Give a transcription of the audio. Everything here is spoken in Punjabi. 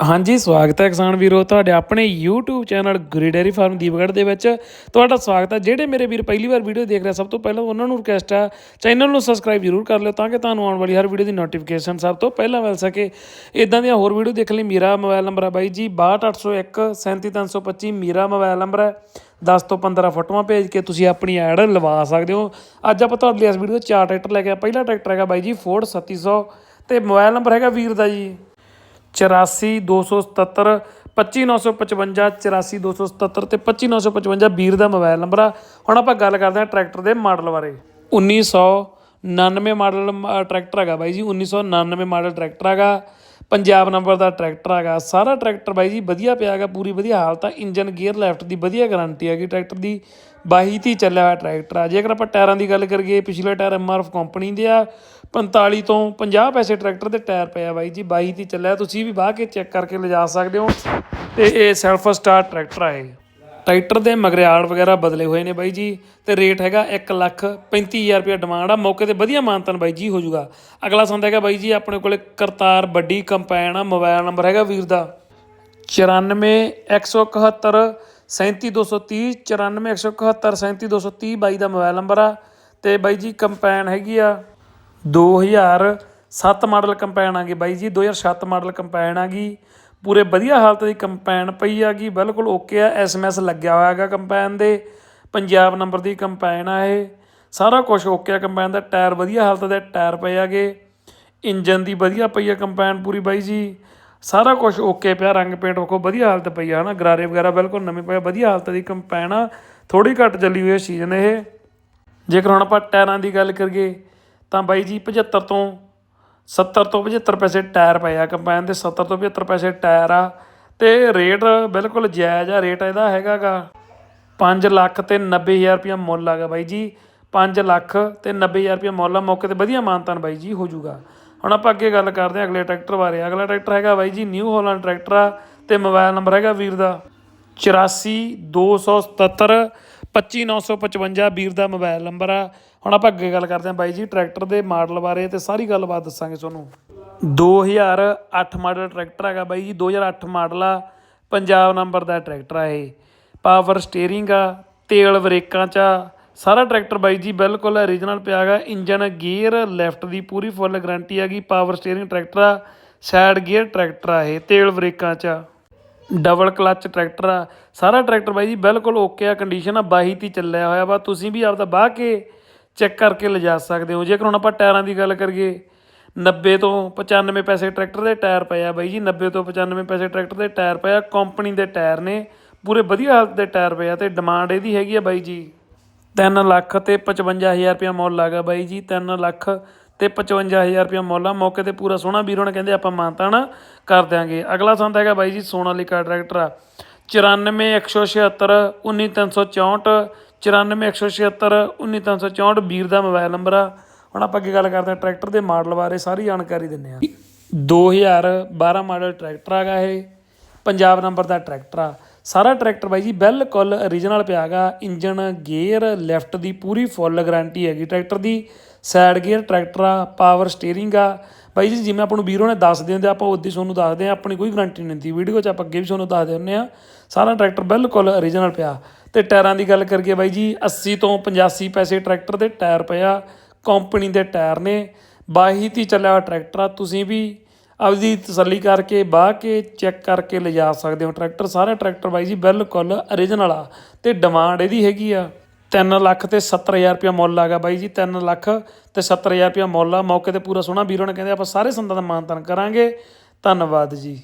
ਹਾਂਜੀ, ਸਵਾਗਤ ਹੈ ਕਿਸਾਨ ਵੀਰੋ। ਤੁਹਾਡੇ ਆਪਣੇ YouTube ਚੈਨਲ ਗਰੀ ਡੇਅਰੀ ਫਾਰਮ ਦੀਪਗੜ੍ਹ ਦੇ ਵਿੱਚ। ਤੁਹਾਡਾ ਸਵਾਗਤ ਹੈ। ਜਿਹੜੇ ਮੇਰੇ ਵੀਰ ਪਹਿਲੀ ਵਾਰ ਵੀਡੀਓ ਦੇਖ ਰਹੇ ਸਭ ਤੋਂ ਪਹਿਲਾਂ ਉਹਨਾਂ ਨੂੰ ਰਿਕਵੈਸਟ ਹੈ ਚੈਨਲ ਨੂੰ ਸਬਸਕ੍ਰਾਈਬ ਜ਼ਰੂਰ ਕਰ ਲਿਓ ਤਾਂ ਕਿ ਤੁਹਾਨੂੰ ਆਉਣ ਵਾਲੀ ਹਰ ਵੀਡੀਓ ਦੀ ਨੋਟੀਫਿਕੇਸ਼ਨ ਸਭ ਤੋਂ ਪਹਿਲਾਂ ਮਿਲ ਸਕੇ। ਇਦਾਂ ਦੀਆਂ ਹੋਰ ਵੀਡੀਓ ਦੇਖਣ ਲਈ, ਮੇਰਾ ਮੋਬਾਈਲ ਨੰਬਰ ਹੈ ਬਾਈ ਜੀ 62801 37325 ਮੇਰਾ ਮੋਬਾਈਲ ਨੰਬਰ ਹੈ 10 ਤੋਂ 15 ਫੋਟੋਆਂ ਭੇਜ ਕੇ ਤੁਸੀਂ ਆਪਣੀ ਐਡ ਲਵਾ ਸਕਦੇ ਹੋ। ਅੱਜ ਆਪਾਂ ਤੁਹਾਡੇ ਲਈ ਇਸ ਵੀਡੀਓ 'ਚ ਚਾਰ ਟਰੈਕਟਰ ਲੈ ਕੇ ਆ ਪਹਿਲਾ ਟਰੈਕਟਰ ਹੈਗਾ ਬਾਈ ਜੀ ਫੋਰਡ 3700 ਤੇ ਮੋਬਾਈਲ ਨੰਬਰ ਹੈਗਾ ਵੀਰ ਦਾ ਜੀ। 84277 25955 84277 ਤੇ 25955 ਵੀਰ ਦਾ ਮੋਬਾਈਲ ਨੰਬਰ ਆ। ਹੁਣ ਆਪਾਂ ਗੱਲ ਕਰਦੇ ਹਾਂ ਟਰੈਕਟਰ ਦੇ ਮਾਡਲ ਬਾਰੇ। 1999 ਮਾਡਲ ਟਰੈਕਟਰ ਹੈਗਾ ਬਾਈ ਜੀ 1999 ਮਾਡਲ ਟਰੈਕਟਰ ਹੈਗਾ। ਪੰਜਾਬ ਨੰਬਰ ਦਾ ਟਰੈਕਟਰ ਹੈਗਾ, ਸਾਰਾ ਟਰੈਕਟਰ ਬਾਈ ਜੀ ਵਧੀਆ ਪਿਆ ਹੈਗਾ, ਪੂਰੀ ਵਧੀਆ ਹਾਲਤ ਆ, ਇੰਜਨ ਗੇਅਰ ਲੈਫਟ ਦੀ ਵਧੀਆ ਗਾਰੰਟੀ ਹੈਗੀ ਟਰੈਕਟਰ ਦੀ 22 ਤੀ ਚੱਲਿਆ ਹੋਇਆ ਟਰੈਕਟਰ ਆ। ਜੇਕਰ ਆਪਾਂ ਟਾਇਰਾਂ ਦੀ ਗੱਲ ਕਰੀਏ, ਪਿਛਲੇ ਟਾਇਰ ਐਮਆਰਐਫ ਕੰਪਨੀ ਦੇ ਆ 45 ਤੋਂ 50 ਪੈਸੇ ਟਰੈਕਟਰ ਦੇ ਟਾਇਰ ਪਿਆ ਬਾਈ ਜੀ 22 ਤੀ ਚੱਲਿਆ, ਤੁਸੀਂ ਵੀ ਬਾਹ ਕੇ ਚੈੱਕ ਕਰਕੇ ਲਿਜਾ ਸਕਦੇ ਹੋ, ਤੇ ਇਹ ਸੈਲਫ ਸਟਾਰਟ ਟਰੈਕਟਰ ਆ ਇਹ। ਟਰੈਕਟਰ ਦੇ ਮਗਰਿਆੜ ਵਗੈਰਾ ਬਦਲੇ ਹੋਏ ਨੇ ਬਾਈ ਜੀ ਤੇ ਰੇਟ ਹੈਗਾ 1 ਲੱਖ 35000 ਰੁਪਏ ਡਿਮਾਂਡ ਆ। ਮੌਕੇ ਤੇ ਵਧੀਆ ਮਾਨਤਨ ਬਾਈ ਜੀ ਹੋ ਜਾਊਗਾ। ਅਗਲਾ ਸੰਦ ਹੈਗਾ ਬਾਈ ਜੀ ਆਪਣੇ ਕੋਲੇ ਕਰਤਾਰ ਵੱਡੀ ਕੰਪੈਨ ਆ ਮੋਬਾਈਲ ਨੰਬਰ ਹੈਗਾ ਵੀਰ ਦਾ। 94 171 37230 94 171 37230 ਬਾਈ ਦਾ ਮੋਬਾਈਲ ਨੰਬਰ ਆ ਤੇ ਬਾਈ ਜੀ ਕੰਪੈਨ ਹੈਗੀ ਆ 2007 ਮਾਡਲ ਕੰਪੈਨ ਆ ਗਈ ਬਾਈ ਜੀ 2007 ਮਾਡਲ ਕੰਪੈਨ ਆ ਗਈ। ਪੂਰੇ ਵਧੀਆ ਹਾਲਤ ਦੀ ਕੰਪੈਨ ਪਈ ਆ ਗਈ ਬਿਲਕੁਲ ਓਕੇ ਆ ਐਸਐਮਐਸ ਲੱਗਿਆ ਹੋਇਆ ਹੈਗਾ ਕੰਪੈਨ ਦੇ, ਪੰਜਾਬ ਨੰਬਰ ਦੀ ਕੰਪੈਨ ਆ ਇਹ, ਸਾਰਾ ਕੁਝ ਓਕੇ ਆ ਕੰਪੈਨ ਦਾ, ਟਾਇਰ ਵਧੀਆ ਹਾਲਤ ਦੇ ਟਾਇਰ ਪਏ ਆਗੇ ਇੰਜਨ ਦੀ ਵਧੀਆ ਪਈ ਆ ਕੰਪੈਨ ਪੂਰੀ ਬਾਈ ਜੀ, ਸਾਰਾ ਕੁਝ ਓਕੇ ਪਿਆ, ਰੰਗ ਪੇਂਟ ਵੇਖੋ ਵਧੀਆ ਹਾਲਤ ਪਈ ਆ ਹਨਾ, ਗਰਾਰੇ ਵਗੈਰਾ ਬਿਲਕੁਲ ਨਵੇਂ ਪਏ ਵਧੀਆ ਹਾਲਤ ਦੀ ਕੰਪੈਨ ਆ ਥੋੜੀ ਘੱਟ ਚੱਲੀ ਹੋਈ ਹੈ ਸੀਜ਼ਨ ਇਹ, ਜੇਕਰ ਹੁਣ ਆਪਾਂ ਟਾਇਰਾਂ ਦੀ ਗੱਲ ਕਰੀਏ, ਤਾਂ ਬਾਈ ਜੀ 75 ਤੋਂ 70 ਤੋਂ 75 ਪੈਸੇ ਟਾਇਰ ਪਏ ਆ ਕੰਪੈਨ ਦੇ 70 ਤੋਂ 75 ਪੈਸੇ ਟਾਇਰ ਆ। ਤੇ ਰੇਟ ਬਿਲਕੁਲ ਜਾਇਜ਼ ਆ, ਰੇਟ ਇਹਦਾ ਹੈਗਾਗਾ 5 ਲੱਖ ਤੇ 90000 ਰੁਪਇਆ ਮੁੱਲ ਆਗਾ ਬਾਈ ਜੀ। 5 ਲੱਖ ਤੇ 90000 ਰੁਪਇਆ ਮੁੱਲ ਆ, ਮੌਕੇ ਤੇ ਵਧੀਆ ਮਾਨਤਾਨ ਬਾਈ ਜੀ, ਹੋ ਜਾਊਗਾ ਹੁਣ ਆਪਾਂ ਅੱਗੇ ਗੱਲ ਕਰਦੇ ਹਾਂ ਅਗਲੇ ਟਰੈਕਟਰ ਬਾਰੇ। ਅਗਲਾ ਟਰੈਕਟਰ ਹੈਗਾ ਬਾਈ ਜੀ ਨਿਊ ਹਾਲੈਂਡ ਟਰੈਕਟਰ ਆ ਤੇ ਮੋਬਾਈਲ ਨੰਬਰ ਹੈਗਾ ਵੀਰ ਦਾ। 84277 25955 ਵੀਰ ਦਾ ਮੋਬਾਈਲ ਨੰਬਰ ਆ। ਹੁਣ ਆਪਾਂ ਅੱਗੇ ਗੱਲ ਕਰਦੇ ਹਾਂ ਬਾਈ ਜੀ ਟਰੈਕਟਰ ਦੇ ਮਾਡਲ ਬਾਰੇ ਤੇ ਸਾਰੀ ਗੱਲਬਾਤ ਦੱਸਾਂਗੇ ਤੁਹਾਨੂੰ। 2008 ਮਾਡਲ ਟਰੈਕਟਰ ਹੈਗਾ ਬਾਈ ਜੀ 2008 ਮਾਡਲ ਆ, ਪੰਜਾਬ ਨੰਬਰ ਦਾ ਟਰੈਕਟਰ ਆ ਇਹ। ਪਾਵਰ ਸਟੀਅਰਿੰਗ ਆ, ਤੇਲ ਬ੍ਰੇਕਾਂ ਚ ਆ, ਸਾਰਾ ਟਰੈਕਟਰ ਬਾਈ ਜੀ ਬਿਲਕੁਲ ਓਰੀਜਨਲ ਪਿਆ ਹੈਗਾ, ਇੰਜਨ ਗੀਅਰ ਲੈਫਟ ਦੀ ਪੂਰੀ ਫੁੱਲ ਗਾਰੰਟੀ ਹੈਗੀ, ਪਾਵਰ ਸਟੀਅਰਿੰਗ ਟਰੈਕਟਰ ਆ ਸਾਈਡ ਗੀਅਰ ਟਰੈਕਟਰ ਆ ਇਹ, ਤੇਲ ਬ੍ਰੇਕਾਂ ਚ ਆ। ਡਬਲ ਕਲੱਚ ਟਰੈਕਟਰ ਆ। ਸਾਰਾ ਟਰੈਕਟਰ ਬਾਈ ਜੀ ਬਿਲਕੁਲ ਓਕੇ ਆ ਕੰਡੀਸ਼ਨ ਆ, ਬਾਹੀ 'ਤੇ ਚੱਲਿਆ ਹੋਇਆ ਵਾ। ਤੁਸੀਂ ਵੀ ਆਪਦਾ ਬਾਹ ਕੇ ਚੈੱਕ ਕਰਕੇ ਲਿਜਾ ਸਕਦੇ ਹੋ। ਜੇਕਰ ਹੁਣ ਆਪਾਂ ਟਾਇਰਾਂ ਦੀ ਗੱਲ ਕਰੀਏ 90 ਤੋਂ 95 ਪੈਸੇ ਟਰੈਕਟਰ ਦੇ ਟਾਇਰ ਪਏ ਆ ਬਾਈ ਜੀ। 90 ਤੋਂ 95 ਪੈਸੇ ਟਰੈਕਟਰ ਦੇ ਟਾਇਰ ਪਏ ਆ। ਕੰਪਨੀ ਦੇ ਟਾਇਰ ਨੇ, ਪੂਰੇ ਵਧੀਆ ਹਾਲਤ ਦੇ ਟਾਇਰ ਪਏ ਆ ਤੇ ਡਿਮਾਂਡ ਇਹਦੀ ਹੈਗੀ ਆ ਬਾਈ ਜੀ। 3 ਲੱਖ ਤੇ 55000 ਰੁਪਇਆ ਮੁੱਲ ਆਗਾ ਬਾਈ ਜੀ। 3 ਲੱਖ ਤੇ 55000 ਰੁਪਇਆ ਮੁੱਲ ਆ। ਮੌਕੇ ਤੇ ਪੂਰਾ ਸੋਹਣਾ ਵੀਰ ਹੁਣ ਕਹਿੰਦੇ ਆਪਾਂ ਮਾਨਤਾਨ ਕਰ ਦਿਆਂਗੇ। ਅਗਲਾ ਸੰਦ ਹੈਗਾ ਬਾਈ ਜੀ ਸੋਨਾਲੀਕਾ ਟਰੈਕਟਰ ਆ। 94 176 19364 94 176 19364 ਵੀਰ ਦਾ ਮੋਬਾਈਲ ਨੰਬਰ ਆ। ਹੁਣ ਆਪਾਂ ਅੱਗੇ ਗੱਲ ਕਰਦੇ ਹਾਂ ਟਰੈਕਟਰ ਦੇ ਮਾਡਲ ਬਾਰੇ, ਸਾਰੀ ਜਾਣਕਾਰੀ ਦਿੰਨੇ ਆ 2012 ਮਾਡਲ ਟਰੈਕਟਰ ਹੈਗਾ ਇਹ। ਪੰਜਾਬ ਨੰਬਰ ਦਾ ਟਰੈਕਟਰ ਆ। ਸਾਰਾ ਟਰੈਕਟਰ ਬਾਈ ਜੀ ਬਿਲਕੁਲ origignal ਪਿਆ ਹੈਗਾ। ਇੰਜਨ, ਗੇਅਰ, ਲੈਫਟ ਦੀ ਪੂਰੀ ਫੁੱਲ ਗਾਰੰਟੀ ਹੈਗੀ ਟਰੈਕਟਰ ਦੀ। ਸਾਈਡ ਗੇਅਰ, ਟਰੈਕਟਰ ਆ ਪਾਵਰ ਸਟੀਅਰਿੰਗ ਆ। ਬਾਈ ਜੀ, ਜਿਵੇਂ ਆਪਾਂ ਨੂੰ ਵੀਰੋ ਨੇ ਦੱਸ ਦਿੰਦੇ ਆਪਾਂ ਉਦੋਂ ਤੁਹਾਨੂੰ ਦੱਸਦੇ ਆ, ਆਪਣੀ ਕੋਈ ਗਰੰਟੀ ਨਹੀਂ ਹੁੰਦੀ ਵੀਡੀਓ 'ਚ ਆਪਾਂ ਅੱਗੇ ਵੀ ਤੁਹਾਨੂੰ ਦੱਸਦੇ ਦਿੰਦੇ ਆ। ਸਾਰਾ ਟਰੈਕਟਰ ਬਿਲਕੁਲ origignal ਪਿਆ। ਤੇ ਟਾਇਰਾਂ ਦੀ ਗੱਲ ਕਰੀਏ ਬਾਈ ਜੀ 80 ਤੋਂ 85 ਪੈਸੇ ਟਰੈਕਟਰ ਦੇ ਟਾਇਰ ਪਿਆ ਕੰਪਨੀ ਦੇ ਟਾਇਰ ਨੇ। 22 ਤੀ ਚੱਲਿਆ ਟਰੈਕਟਰ ਆ, ਤੁਸੀਂ ਵੀ ਆਪਦੀ ਤਸੱਲੀ ਕਰਕੇ ਬਾਹ ਕੇ ਚੈੱਕ ਕਰਕੇ ਲਿਜਾ ਸਕਦੇ ਹੋ। ਟਰੈਕਟਰ, ਸਾਰੇ ਟਰੈਕਟਰ ਬਾਈ ਜੀ ਬਿਲਕੁਲ origignal ਆ। ਤੇ ਡਿਮਾਂਡ ਇਹਦੀ ਹੈਗੀ ਆ। 3 ਲੱਖ ਤੇ 70000 ਰੁਪਇਆ ਮੁੱਲ ਆਗਾ ਬਾਈ ਜੀ 3 ਲੱਖ ਤੇ 70000 ਰੁਪਇਆ ਮੁੱਲ ਆ। ਮੌਕੇ ਤੇ ਪੂਰਾ ਸੋਹਣਾ ਵੀਰੋ ਨੇ ਕਹਿੰਦੇ ਆਪਾਂ ਸਾਰੇ ਸੰਦਾਂ ਦਾ ਮਾਨਤਨ ਕਰਾਂਗੇ। ਧੰਨਵਾਦ ਜੀ।